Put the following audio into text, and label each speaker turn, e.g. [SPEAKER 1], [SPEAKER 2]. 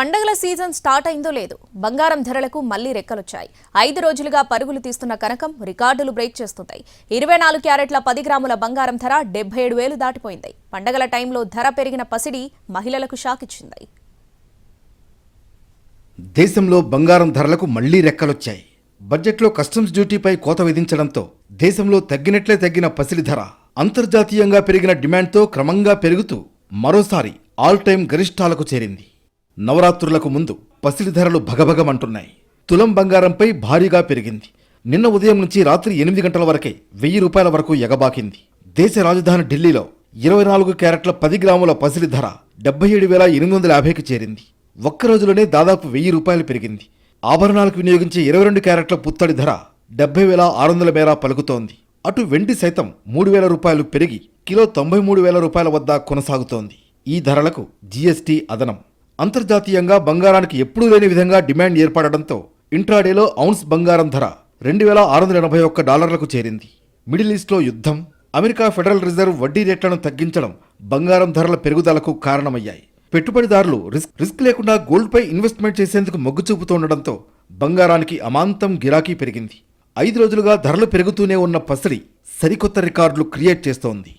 [SPEAKER 1] పండగల season start అయిందో లేదు బంగారం ధరలకు మళ్ళీ రెక్కలొచ్చాయి. ఐదు రోజులుగా పరుగులు తీస్తున్న కనకం రికార్డులు బ్రేక్ చేస్తున్నాయి ఇరవై నాలుగు క్యారెట్ల పది గ్రాముల బంగారం ధర డెబ్బై ఏడు వేలు దాటిపోయింది. పండగల టైంలో ధర పెరిగిన పసిడి మహిళలకు షాక్ ఇచ్చింది.
[SPEAKER 2] దేశంలో బంగారం ధరలకు మళ్ళీ రెక్కలొచ్చాయి. బడ్జెట్లో కస్టమ్స్ డ్యూటీపై కోత విధించడంతో దేశంలో తగ్గినట్లే తగ్గిన పసిడి ధర అంతర్జాతీయంగా పెరిగిన డిమాండ్తో క్రమంగా పెరుగుతూ మరోసారి ఆల్ టైం గరిష్టాలకు చేరింది. నవరాత్రులకు ముందు పసిడి ధరలు భగభగమంటున్నాయి. తులం బంగారంపై భారీగా పెరిగింది. నిన్న ఉదయం నుంచి రాత్రి ఎనిమిది గంటల వరకే వెయ్యి రూపాయల వరకు ఎగబాకింది. దేశ రాజధాని ఢిల్లీలో ఇరవై నాలుగు క్యారెట్ల పది గ్రాముల పసిడి ధర డెబ్బై ఏడు వేల ఎనిమిది వందల యాభైకి చేరింది. ఒక్క రోజులోనే దాదాపు వెయ్యి రూపాయలు పెరిగింది. ఆభరణాలకు వినియోగించే ఇరవై రెండు క్యారెట్ల పుత్తడి ధర డెబ్బై వేల ఆరు వందల మేర పలుకుతోంది. అటు వెండి సైతం మూడు వేల రూపాయలు పెరిగి కిలో తొంభై మూడు వేల రూపాయల వద్ద కొనసాగుతోంది. ఈ ధరలకు జీఎస్టీ అదనం. అంతర్జాతీయంగా బంగారానికి ఎప్పుడూ లేని విధంగా డిమాండ్ ఏర్పడడంతో ఇంట్రాడేలో ఔన్స్ బంగారం ధర రెండు వేల ఆరు వందల ఎనభై ఒక్క డాలర్లకు చేరింది. మిడిల్ ఈస్ట్లో యుద్ధం అమెరికా ఫెడరల్ రిజర్వ్ వడ్డీ రేట్లను తగ్గించడం బంగారం ధరల పెరుగుదలకు కారణమయ్యాయి. పెట్టుబడిదారులు రిస్క్ రిస్క్ లేకుండా గోల్డ్పై ఇన్వెస్ట్మెంట్ చేసేందుకు మొగ్గు చూపుతుండటంతో బంగారానికి అమాంతం గిరాకీ పెరిగింది. ఐదు రోజులుగా ధరలు పెరుగుతూనే ఉన్న పసిడి సరికొత్త రికార్డులు క్రియేట్ చేస్తోంది.